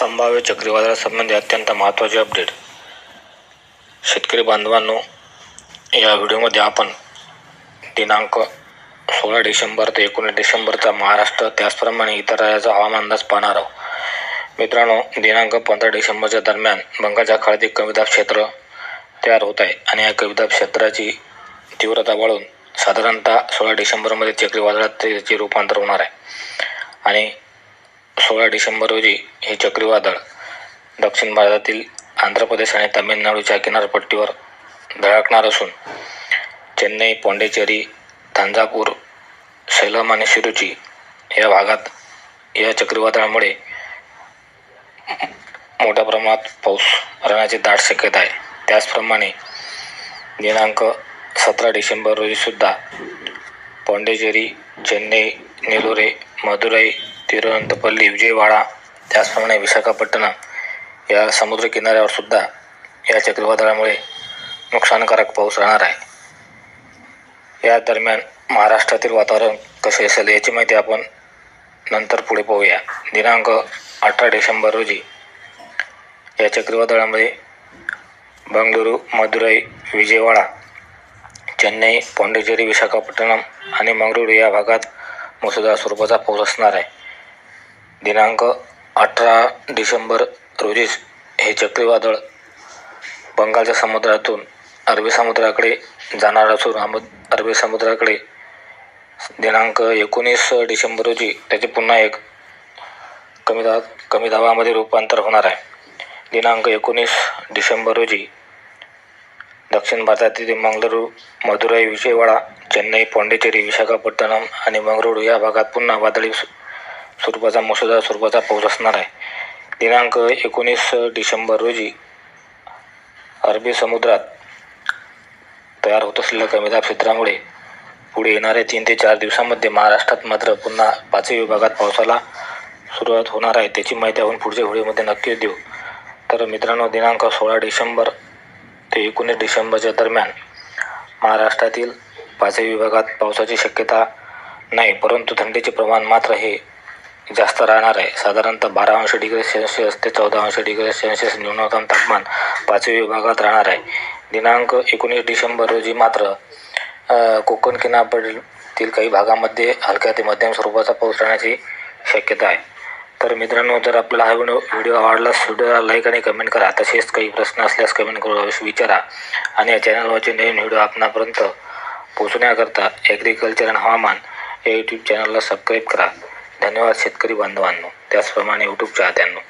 संभाव्य चक्रीवादळासंबंधी अत्यंत महत्त्वाचे अपडेट शेतकरी बांधवांनो या व्हिडिओमध्ये आपण दिनांक सोळा डिसेंबर ते एकोणीस डिसेंबरचा महाराष्ट्र त्याचप्रमाणे इतर राज्याचा हवामान अंदाज पाहणार आहोत. मित्रांनो दिनांक पंधरा डिसेंबरच्या दरम्यान बंगालच्या खाडीत एक कमीदाब क्षेत्र तयार होत आहे आणि या कमीदाब क्षेत्राची तीव्रता वाढून साधारणतः सोळा डिसेंबरमध्ये चक्रीवादळात त्याचे रूपांतर होणार आहे. आणि सोळा डिसेंबर रोजी हे चक्रीवादळ दक्षिण भारतातील आंध्र प्रदेश आणि तामिळनाडूच्या किनारपट्टीवर धडकणार असून चेन्नई पोंडेचेरी थांजापूर सैलम आणि शिरुची या भागात या चक्रीवादळामुळे मोठ्या प्रमाणात पाऊस राहण्याची दाट शक्यता आहे. त्याचप्रमाणे दिनांक सतरा डिसेंबर रोजीसुद्धा पोंडेचेरी चेन्नई नेलोरे मदुराई तिरुवनंतपल्ली विजयवाडा त्याचप्रमाणे विशाखापट्टणम या समुद्रकिनाऱ्यावर सुद्धा या चक्रीवादळामुळे नुकसानकारक पाऊस राहणार आहे. या दरम्यान महाराष्ट्रातील वातावरण कसे असेल याची माहिती आपण नंतर पुढे पाहूया. दिनांक अठरा डिसेंबर रोजी या चक्रीवादळामध्ये बंगळुरू मदुराई विजयवाडा चेन्नई पोंडिचेरी विशाखापट्टणम आणि मंगळुरू या भागात मुसळधार स्वरूपाचा पाऊस असणार आहे. दिनांक अठरा डिसेंबर रोजीच हे चक्रीवादळ बंगालच्या समुद्रातून अरबी समुद्राकडे जाणार असून अहमद अरबी समुद्राकडे दिनांक एकोणीस डिसेंबर रोजी त्याचे पुन्हा एक कमी दाब कमी दाबामध्ये रूपांतर होणार आहे. दिनांक एकोणीस डिसेंबर रोजी दक्षिण भारतातील मंगळुरू मदुराई विजयवाडा चेन्नई पाँडेचेरी विशाखापट्टणम आणि मंगळुरू या भागात पुन्हा वादळी स्वरूपाचा मुसळधार स्वरूपाचा पाऊस असणार आहे. दिनांक एकोणीस डिसेंबर रोजी अरबी समुद्रात तयार होत असलेल्या कमीदाब क्षेत्रामुळे पुढे येणाऱ्या तीन ते चार दिवसांमध्ये महाराष्ट्रात मात्र पुन्हा पाचही विभागात पावसाला सुरुवात होणार आहे. त्याची माहिती आपण पुढच्या व्हिडिओमध्ये नक्कीच देऊ. तर मित्रांनो दिनांक सोळा डिसेंबर ते एकोणीस डिसेंबरच्या दरम्यान महाराष्ट्रातील पाचही विभागात पावसाची शक्यता नाही परंतु थंडीचे प्रमाण मात्र हे जास्त राहणार आहे. साधारणतः बारा अंश डिग्री सेल्सिअस ते चौदा अंश डिग्री सेल्सिअस न्यूनतम तापमान पाचवी विभागात राहणार आहे. दिनांक एकोणीस डिसेंबर रोजी मात्र कोकण किनारपट्टीतील काही भागामध्ये हलक्या ते मध्यम स्वरूपाचा पाऊस राहण्याची शक्यता आहे. तर मित्रांनो जर आपल्याला हा व्हिडिओ व्हिडिओ आवडलास व्हिडिओला लाईक आणि कमेंट करा. तसेच काही प्रश्न असल्यास कमेंट करू अवश्य विचारा आणि या चॅनलवरचे नवीन व्हिडिओ आपणापर्यंत पोहोचण्याकरता ॲग्रिकल्चर आणि हवामान या यूट्यूब चॅनलला सबस्क्राईब करा. धन्यवाद शेतकरी बांधवांनो. त्याचप्रमाणे यूट्यूब चाहत्यांनो.